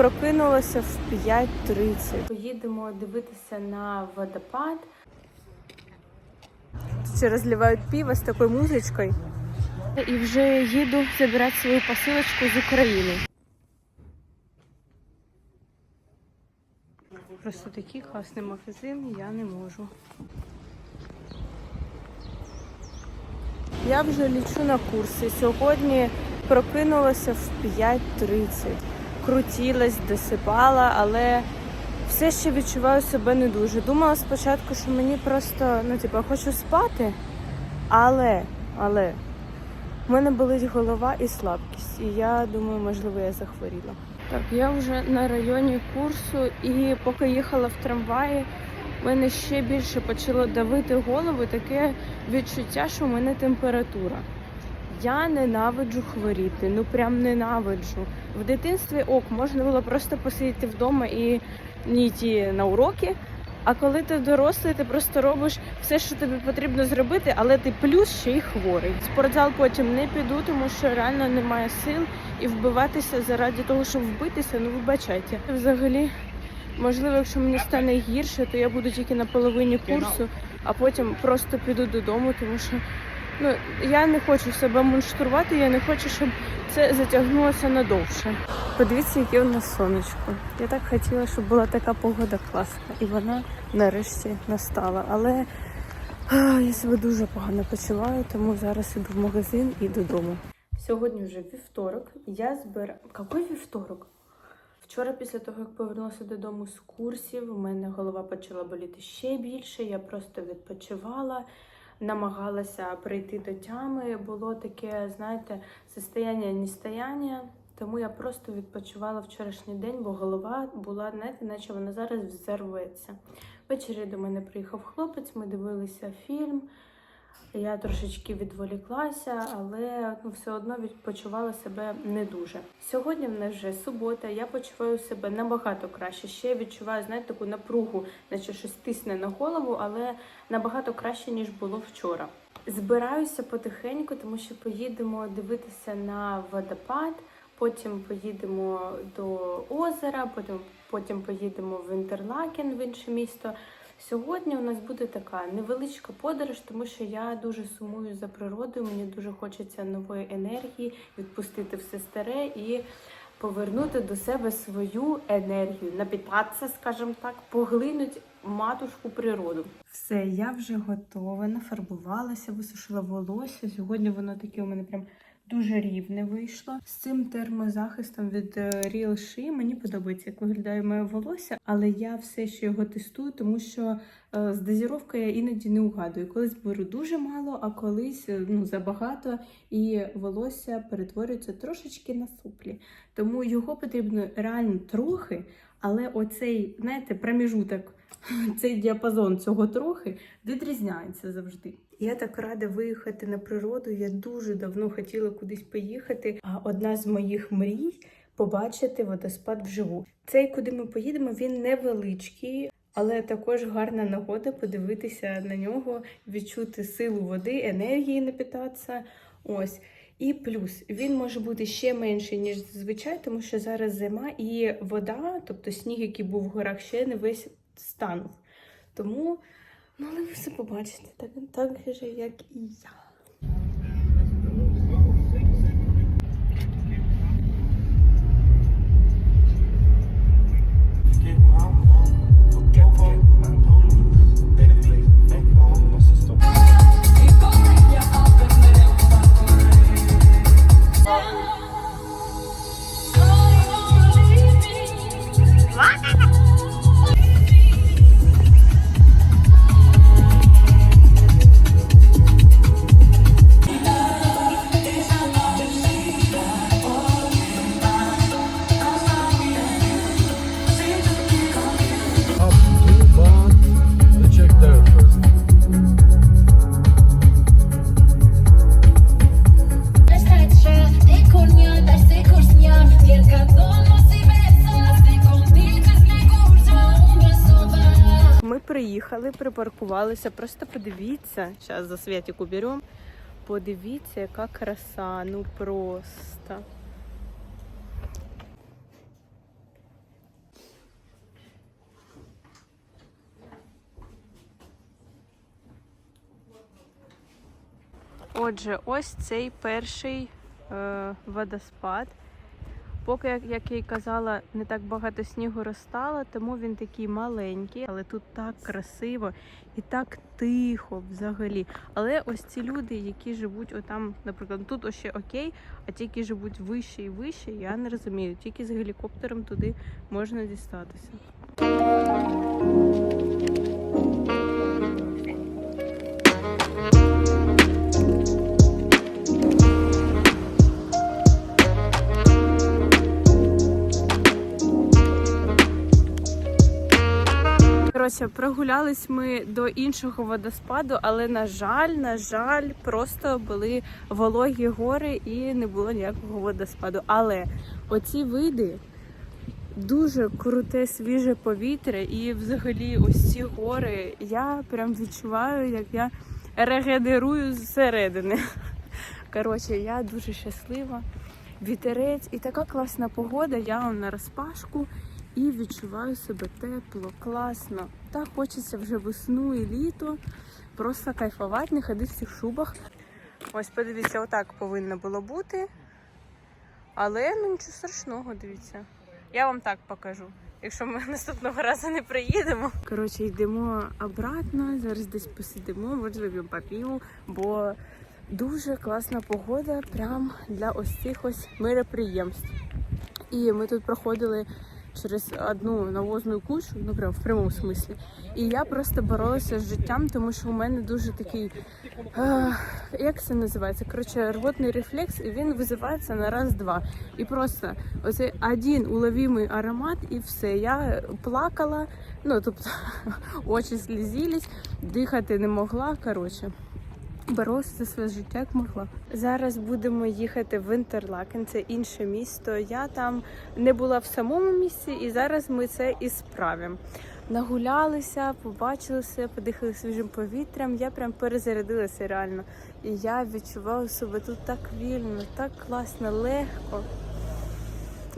прокинулася в 5.30. Поїдемо дивитися на водопад. Ще розливають пиво з такою музичкою. І вже їду забирати свою посилочку з України. Просто такий класний магазин, я не можу. Я вже лічу на курси. Сьогодні прокинулася в 5.30. Крутілась, досипала, але все ще відчуваю себе не дуже. Думала спочатку, що мені просто, ну, типу, хочу спати, але, але в мене болить голова і слабкість. І я думаю, можливо, я захворіла. Так, я вже на районі курсу, і поки їхала в трамваї, в мене ще більше почало давити голову, таке відчуття, що в мене температура. Я ненавиджу хворіти, ну прям ненавиджу. В дитинстві ок, можна було просто посидіти вдома і не йти на уроки. А коли ти дорослий, ти просто робиш все, що тобі потрібно зробити, але ти плюс ще й хворий. Спортзал потім не піду, тому що реально немає сил і вбиватися заради того, щоб вбитися, ну вибачайте. Взагалі, можливо, якщо мені стане гірше, то я буду тільки на половині курсу, а потім просто піду додому, тому що ну я не хочу себе монструвати, я не хочу, щоб це затягнулося надовше. Подивіться, яке у нас сонечко. Я так хотіла, щоб була така погода класна, і вона нарешті настала. Але а, я себе дуже погано почуваю, тому зараз іду в магазин і додому. Сьогодні вже вівторок. Я збираю. Який вівторок? Вчора, після того, як повернулася додому з курсів, у мене голова почала боліти ще більше. Я просто відпочивала, намагалася прийти до тями. Було таке, знаєте, состояння нестояння. Тому я просто відпочивала вчорашній день, бо голова була, знаєте, наче вона зараз взорветься. Ввечері до мене приїхав хлопець, ми дивилися фільм. Я трошечки відволіклася, але ну, все одно відпочивала себе не дуже. Сьогодні в нас вже субота, я почуваю себе набагато краще. Ще відчуваю, знаєте, таку напругу, наче щось тисне на голову, але набагато краще, ніж було вчора. Збираюся потихеньку, тому що поїдемо дивитися на водопад. Потім поїдемо до озера, потім, потім поїдемо в Інтерлакен, в інше місто. Сьогодні у нас буде така невеличка подорож, тому що я дуже сумую за природою. Мені дуже хочеться нової енергії, відпустити все старе і повернути до себе свою енергію, напітатися, скажімо так, поглинуть матушку природу. Все, я вже готова, нафарбувалася, висушила волосся. Сьогодні воно таке у мене прям дуже рівне вийшло. З цим термозахистом від е, Real She мені подобається, як виглядає моє волосся, але я все ще його тестую, тому що е, з дозіровкою я іноді не угадую. Колись беру дуже мало, а колись е, ну, забагато, і волосся перетворюється трошечки на суплі. Тому його потрібно реально трохи, але оцей, знаєте, проміжуток, цей діапазон цього трохи відрізняється завжди. Я так рада виїхати на природу. Я дуже давно хотіла кудись поїхати. А одна з моїх мрій побачити водоспад вживу. Цей, куди ми поїдемо, він невеличкий. Але також гарна нагода подивитися на нього, відчути силу води, енергії напітатися. Ось. І плюс він може бути ще менший, ніж зазвичай, тому що зараз зима і вода, тобто сніг, який був в горах, ще не весь станув. Тому, ну але ви все побачите, так, так же, як і я. припаркувалися. Просто подивіться, зараз за святіку беремо. Подивіться, яка краса, ну просто. Отже, ось цей перший е, водоспад. Поки, як, я й казала, не так багато снігу розстало, тому він такий маленький, але тут так красиво і так тихо взагалі. Але ось ці люди, які живуть отам, наприклад, тут ось ще окей, а ті, які живуть вище і вище, я не розумію. Тільки з гелікоптером туди можна дістатися. Коротше, прогулялись ми до іншого водоспаду, але на жаль, на жаль, просто були вологі гори і не було ніякого водоспаду. Але оці види дуже круте свіже повітря, і взагалі ось ці гори я прям відчуваю, як я регенерую зсередини. Коротше, я дуже щаслива. Вітерець і така класна погода. Я на розпашку і відчуваю себе тепло, класно. Так хочеться вже весну і літо. Просто кайфувати, не ходити в цих шубах. Ось подивіться, отак повинно було бути. Але ну нічого страшного, дивіться. Я вам так покажу. Якщо ми наступного разу не приїдемо. Коротше, йдемо обратно. Зараз десь посидимо, вип'ємо папіву, бо дуже класна погода прям для ось цих ось мероприємств. І ми тут проходили через одну навозну кучу, ну прям в прямому смислі. І я просто боролася з життям, тому що у мене дуже такий, е, як це називається? Коротше, рвотний рефлекс, і він визивається на раз-два. І просто оцей один уловимий аромат, і все. Я плакала, ну тобто очі слізились, дихати не могла. Коротше. Боролася за своє життя як могла. Зараз будемо їхати в Інтерлакен, це інше місто. Я там не була в самому місці, і зараз ми це і справимо. Нагулялися, побачили все, подихали свіжим повітрям. Я прям перезарядилася реально. І я відчуваю себе тут так вільно, так класно, легко.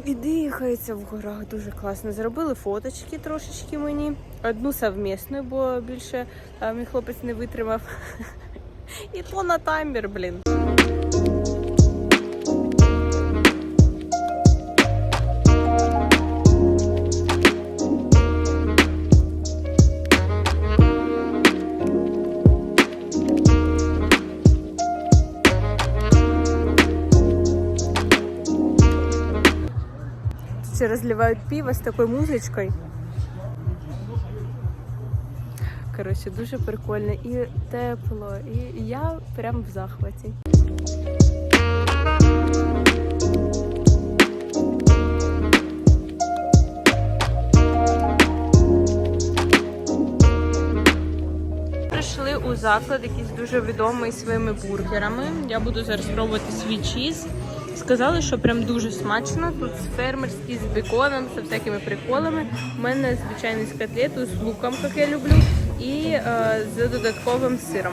І дихається в горах дуже класно. Зробили фоточки трошечки мені. Одну совмісну, бо більше мій хлопець не витримав. І то на таймер, блін. Все разливают пиво з такою музичкою. Коротше, дуже прикольно і тепло, і я прям в захваті. Прийшли у заклад, якийсь дуже відомий своїми бургерами. Я буду зараз пробувати свій чіз. Сказали, що прям дуже смачно. Тут фермерський з беконом, з всякими приколами. У мене звичайний з котлетою з луком, як я люблю, і е, з додатковим сиром.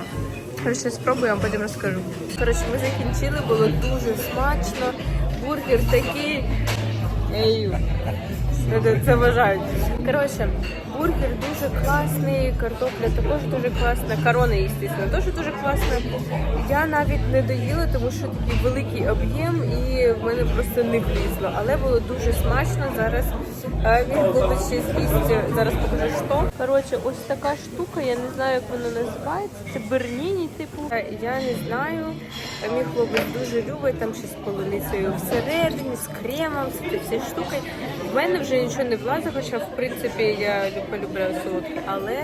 Коротше, спробую, а потім розкажу. Коротше, ми закінчили, було дуже смачно. Бургер такий. Ей, це вважають. Коротше, бургер дуже класний, картопля також дуже класна, корони, звісно, теж дуже класна. Я навіть не доїла, тому що такий великий об'єм і в мене просто не влізло. Але було дуже смачно. Зараз е, мій хлопець ще з'їсть. Зараз покажу що. Коротше, ось така штука, я не знаю, як вона називається. Це берніні, типу. Е, Я не знаю. Мій хлопець дуже любить там щось з полуницею всередині, з кремом, з цією штукою. В мене вже нічого не влазить, хоча в принципі я лю- полюбляю солодке, але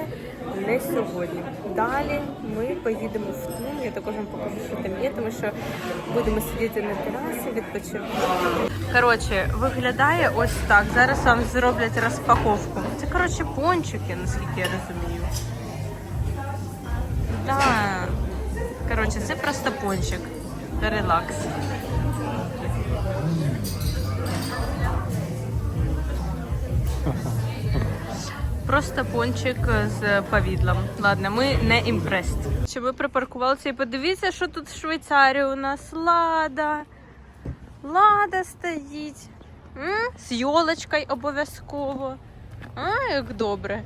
не сьогодні. Далі ми поїдемо в Тун. Я також вам покажу, що там є, тому що будемо сидіти на терасі, відпочивати. Коротше, виглядає ось так. Зараз вам зроблять розпаковку. Це коротше пончики, наскільки я розумію. Так. Коротше, це просто пончик. Релакс. Просто пончик з повідлом. Ладно, ми не імпрест. Чи ми припаркувалися і подивіться, що тут в Швейцарії у нас лада. Лада стоїть. М? З йолочкою обов'язково. А, як добре.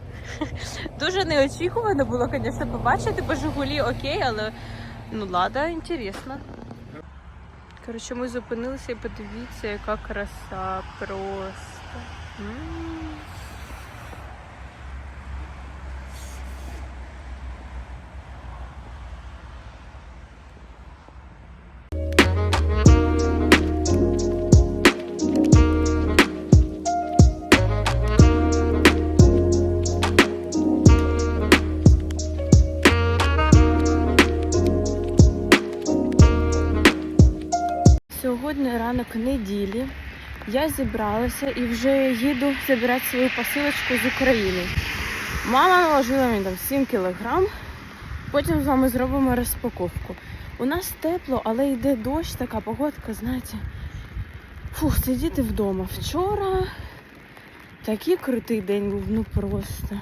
Дуже неочікувано було, звісно, побачити, бо Жигулі окей, але Ну, лада, інтересно. Коротше, ми зупинилися і подивіться, яка краса просто. М. Сьогодні ранок неділі. Я зібралася і вже їду забирати свою посилочку з України. Мама наложила мені там 7 кілограм. Потім з вами зробимо розпаковку. У нас тепло, але йде дощ, така погодка, знаєте. Фух, сидіти вдома. Вчора такий крутий день був, ну просто.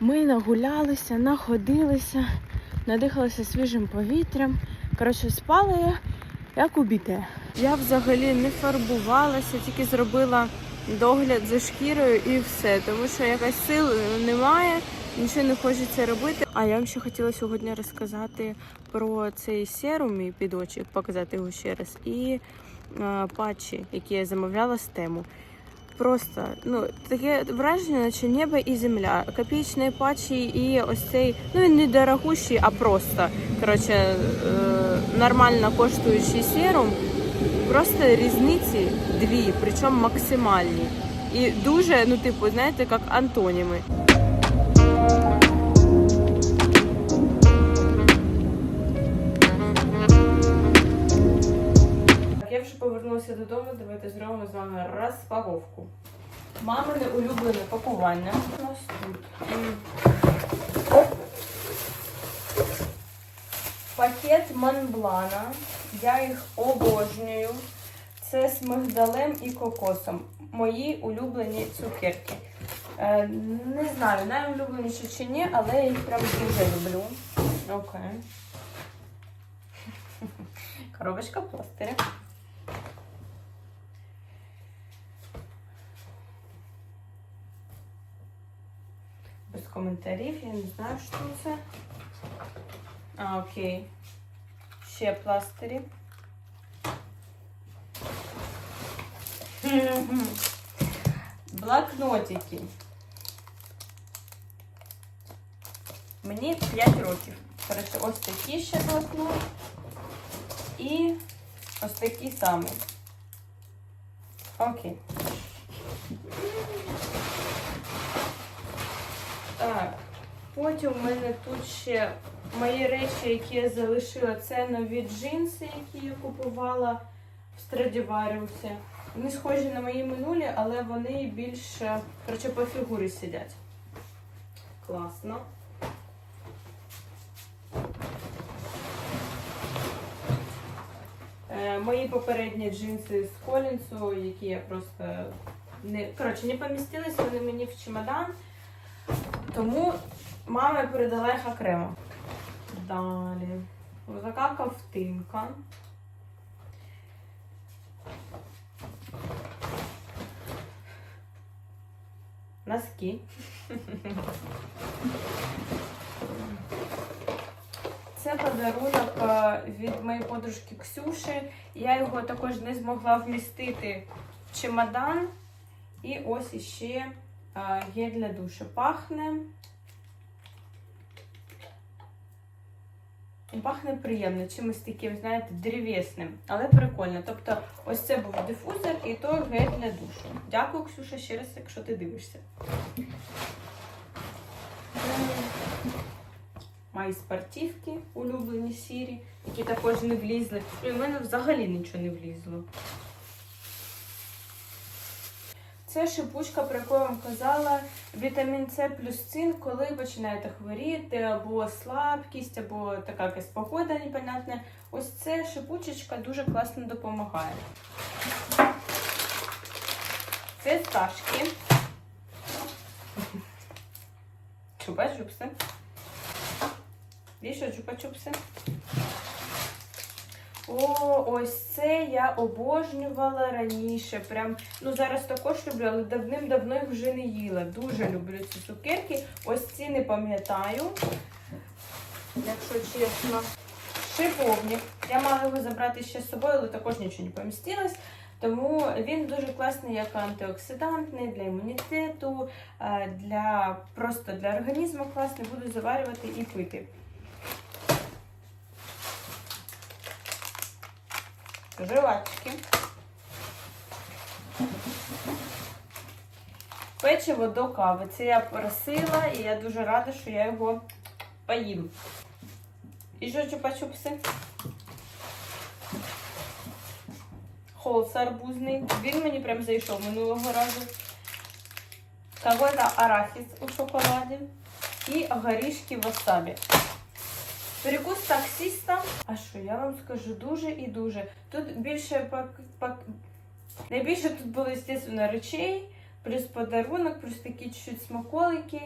Ми нагулялися, находилися, надихалися свіжим повітрям. Коротше, спала я як убіте. Я взагалі не фарбувалася, тільки зробила догляд за шкірою і все, тому що якась сил немає, нічого не хочеться робити. А я вам ще хотіла сьогодні розказати про цей серум мій під очі, показати його ще раз, і е, патчі, які я замовляла з тему. Просто ну таке враження, наче небо і земля. Копійчні патчі і ось цей, ну він не дорогущий, а просто коротше е, нормально коштуючий серум. Просто різниці дві, причому максимальні. І дуже, ну, типу, знаєте, як антоніми. Я вже повернулася додому, давайте зробимо з вами розпаковку. Мамине улюблене пакування. У нас тут. Пакет Монблана. Я їх обожнюю. Це з мигдалем і кокосом. Мої улюблені цукерки. Е, не знаю, найулюбленіші чи ні, але я їх прям дуже люблю. Окей. Коробочка пластиря. Без коментарів, я не знаю, що це. А, окей. Ще пластирі. Блокнотики. Мені 5 років. Коротше, ось такі ще блокнот. І ось такі самі. Окей. Так. Потім у мене тут ще мої речі, які я залишила. Це нові джинси, які я купувала в Страдіваріусі. Вони схожі на мої минулі, але вони більш е, коротше, по фігурі сидять. Класно. Е, Мої попередні джинси з Колінсу, які я просто не коротше, не помістились, вони мені в чемодан. Тому мама передала їх окремо. Далі. Така ковтинка. Носки. Це подарунок е, від моєї подружки Ксюші. Я його також не змогла вмістити в чемодан. І ось іще е, гель для душу. Пахне. Пахне приємно, чимось таким, знаєте, древесним, але прикольно. Тобто, ось це був дифузор і то гель для душу. Дякую, Ксюша, ще раз, якщо ти дивишся. Мої спортівки улюблені сірі, які також не влізли. І в мене взагалі нічого не влізло. Це шипучка, про яку я вам казала. Вітамін С плюс цинк, коли починаєте хворіти, або слабкість, або така якась погода непонятна. Ось ця шипучечка дуже класно допомагає. Це сташки. Чупа-чупси. Що чупа-чупси? О, ось це я обожнювала раніше. Прям, ну зараз також люблю, але давним-давно їх вже не їла. Дуже люблю ці цукерки. Ось ці не пам'ятаю. Якщо чесно. шиповник. Я мала його забрати ще з собою, але також нічого не помістилось. Тому він дуже класний як антиоксидантний для імунітету, е, для просто для організму класний. Буду заварювати і пити. Жвачки. Печиво до кави. Це я просила, і я дуже рада, що я його поїм. І що чупа-чупси? Холс арбузний. Він мені прям зайшов минулого разу. Какой-то арахіс у шоколаді. І горішки васабі. Перекус таксиста. А що, я вам скажу, дуже і дуже. Тут більше пак... пак... Найбільше тут було, звісно, речей, плюс подарунок, плюс такі чуть смаколики.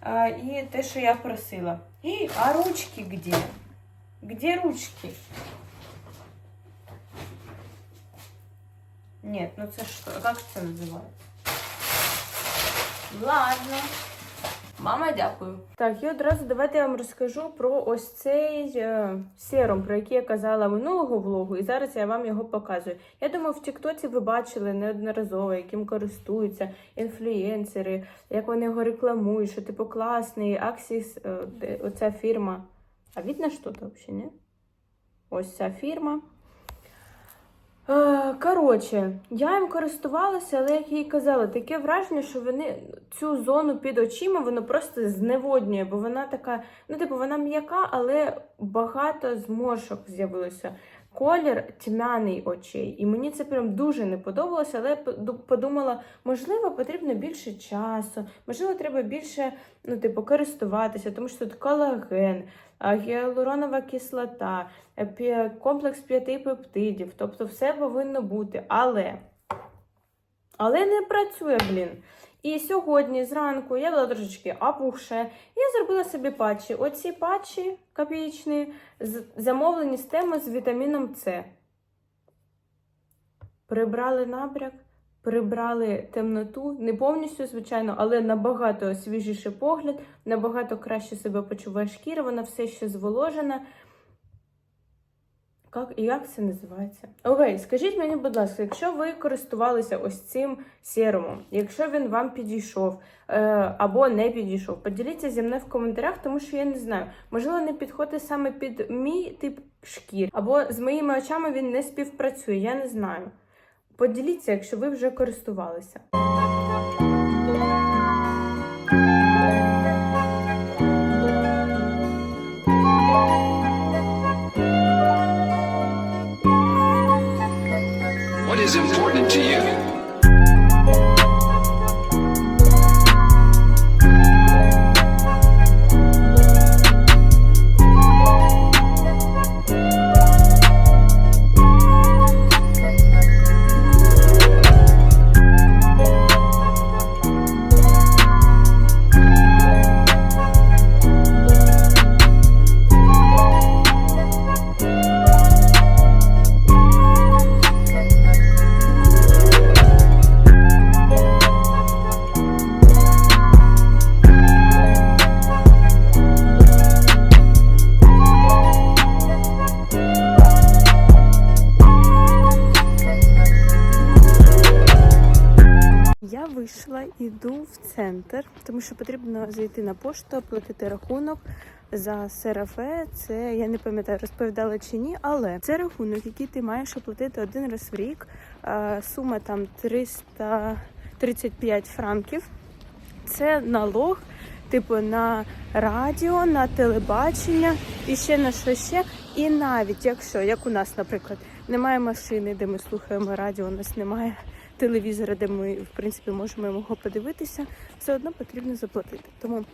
А, і те, що я просила. І, а ручки где? Где ручки? Нет, ну це що? Як це називається? Ладно. Мама, дякую. Так, і одразу давайте я вам розкажу про ось цей е, серум, про який я казала минулого влогу, і зараз я вам його показую. Я думаю, в Тіктоці ви бачили неодноразово, яким користуються інфлюєнсери, як вони його рекламують, що типу класний, Аксіс, е, оця фірма. А видно що то взагалі, ні? Ось ця фірма. Коротше, я їм користувалася, але як їй казала, таке враження, що вони цю зону під очима воно просто зневоднює, бо вона така, ну, типу, вона м'яка, але багато зморшок з'явилося. Колір тьмяний очей. І мені це прям дуже не подобалося, але я поду- подумала, можливо, потрібно більше часу, можливо, треба більше ну, типу, користуватися, тому що тут колаген, гіалуронова кислота, е, комплекс п'яти пептидів, тобто все повинно бути. Але, але не працює, блін. І сьогодні зранку я була трошечки опухше, я зробила собі патчі. Оці патчі копійчні замовлені з теми з вітаміном С. Прибрали набряк, прибрали темноту, не повністю, звичайно, але набагато свіжіший погляд, набагато краще себе почуває шкіра, вона все ще зволожена. Як, як це називається? Окей, скажіть мені, будь ласка, якщо ви користувалися ось цим серумом, якщо він вам підійшов е, або не підійшов, поділіться зі мною в коментарях, тому що я не знаю, можливо, не підходить саме під мій тип шкір, або з моїми очами він не співпрацює, я не знаю. Поділіться, якщо ви вже користувалися. Центр, тому що потрібно зайти на пошту, оплатити рахунок за серафе. Це я не пам'ятаю, розповідала чи ні, але це рахунок, який ти маєш оплатити один раз в рік. Сума там 335 франків. Це налог, типу на радіо, на телебачення і ще на що ще. І навіть якщо, як у нас, наприклад, немає машини, де ми слухаємо радіо, у нас немає телевізора, де ми в принципі можемо його подивитися, все одно потрібно заплатити. Тому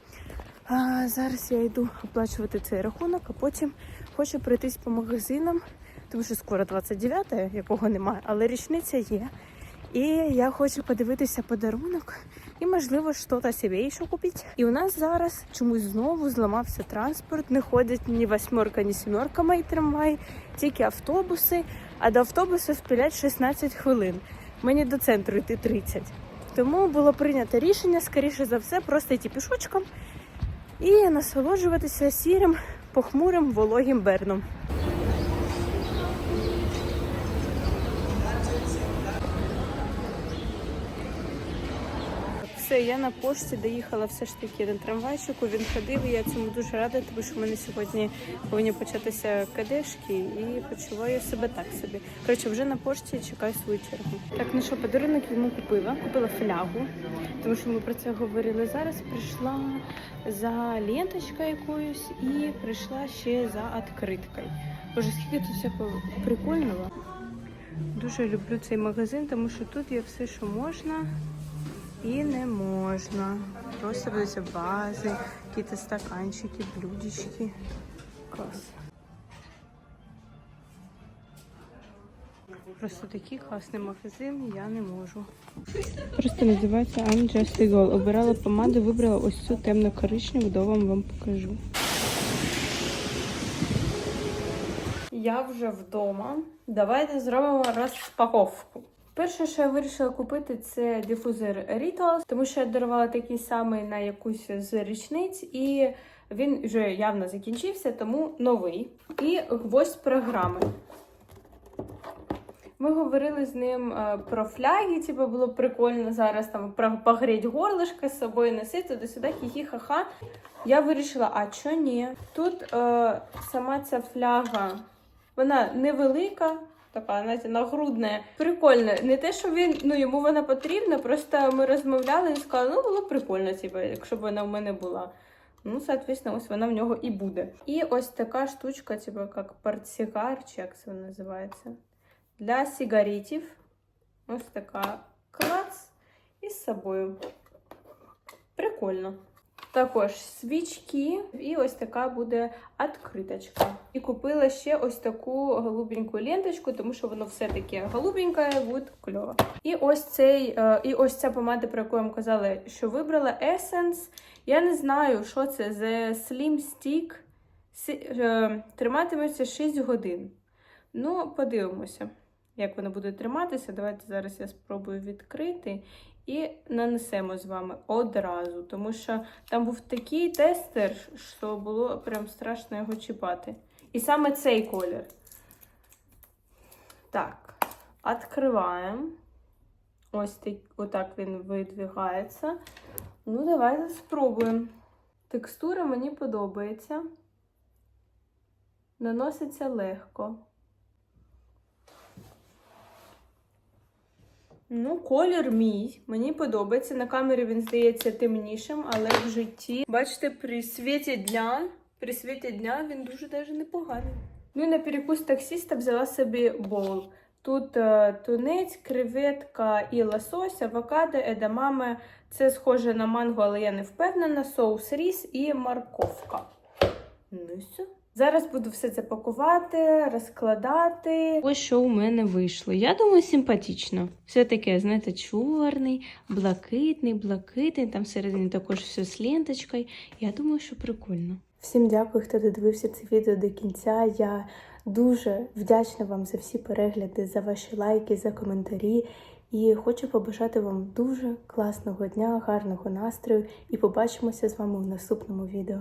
а, зараз я йду оплачувати цей рахунок, а потім хочу пройтись по магазинам, тому що скоро 29-те, якого немає, але річниця є. І я хочу подивитися подарунок і, можливо, щось собі ще купити. І у нас зараз чомусь знову зламався транспорт. Не ходять ні восьмерка, ні сімерка мої трамваї, тільки автобуси. А до автобусу спілять 16 хвилин. Мені до центру йти 30. Тому було прийнято рішення, скоріше за все, просто йти пішочком і насолоджуватися сірим, похмурим, вологим берном. Все, я на пошті доїхала все ж таки на трамвайчику. Він ходив, і я цьому дуже рада, тому що в мене сьогодні повинні початися кадешки і почуваю себе так собі. Коротше, вже на пошті чекаю свою чергу. Так, ну що, подарунок йому купила. Купила флягу, тому що ми про це говорили зараз. Прийшла за ленточкою якоюсь і прийшла ще за відкриткою. Боже, скільки тут всякого прикольного. Дуже люблю цей магазин, тому що тут є все, що можна і не можна. Просто дивіться вази, якісь стаканчики, блюдечки. Клас. Просто такий класний магазин, я не можу. Просто називається I'm Just a Girl. Обирала помаду, вибрала ось цю темно-коричневу, довго вам покажу. Я вже вдома. Давайте зробимо розпаковку. Перше, що я вирішила купити, це дифузор Rituals, тому що я дарувала такий самий на якусь з річниць, і він вже явно закінчився, тому новий. І гвоздь програми. Ми говорили з ним е, про фляги, типу було прикольно зараз там погріть горлишко з собою носити до сюди хі-хі-ха-ха. Я вирішила, а чо ні? Тут е, сама ця фляга, вона невелика, така, знаєте, нагрудна. Прикольно. Не те, що він, ну йому вона потрібна, просто ми розмовляли і сказали, ну було б прикольно, типу, якщо б вона в мене була. Ну, соответственно, ось вона в нього і буде. І ось така штучка, типу, як портсигар, чи як це називається. Для сигаретів. Ось така клац. І з собою. Прикольно. Також свічки, і ось така буде відкриточка. І купила ще ось таку голубеньку ленточку, тому що воно все таке голубеньке, буде кльово. І ось цей, е, і ось ця помада, про яку я вам казала, що вибрала Essence. Я не знаю, що це The Slim Stick. Е, Триматиметься 6 годин. Ну, подивимося, як воно буде триматися. Давайте зараз я спробую відкрити і нанесемо з вами одразу, тому що там був такий тестер, що було прям страшно його чіпати. І саме цей колір. Так, відкриваємо. Ось так, отак він видвигається. Ну, давайте спробуємо. Текстура мені подобається. Наноситься легко. Ну, колір мій. Мені подобається. На камері він здається темнішим, але в житті, бачите, при світі дня, при світі дня він дуже даже непоганий. Ну і на перекус таксіста взяла собі боул. Тут е, тунець, креветка і лосось, авокадо, едамаме. Це схоже на манго, але я не впевнена. Соус ріс і морковка. Ну і все. Зараз буду все це пакувати, розкладати. Ось що у мене вийшло. Я думаю, симпатично. Все таке, знаєте, чорний, блакитний, блакитний. Там всередині також все з ленточкою. Я думаю, що прикольно. Всім дякую, хто додивився це відео до кінця. Я дуже вдячна вам за всі перегляди, за ваші лайки, за коментарі. І хочу побажати вам дуже класного дня, гарного настрою і побачимося з вами в наступному відео.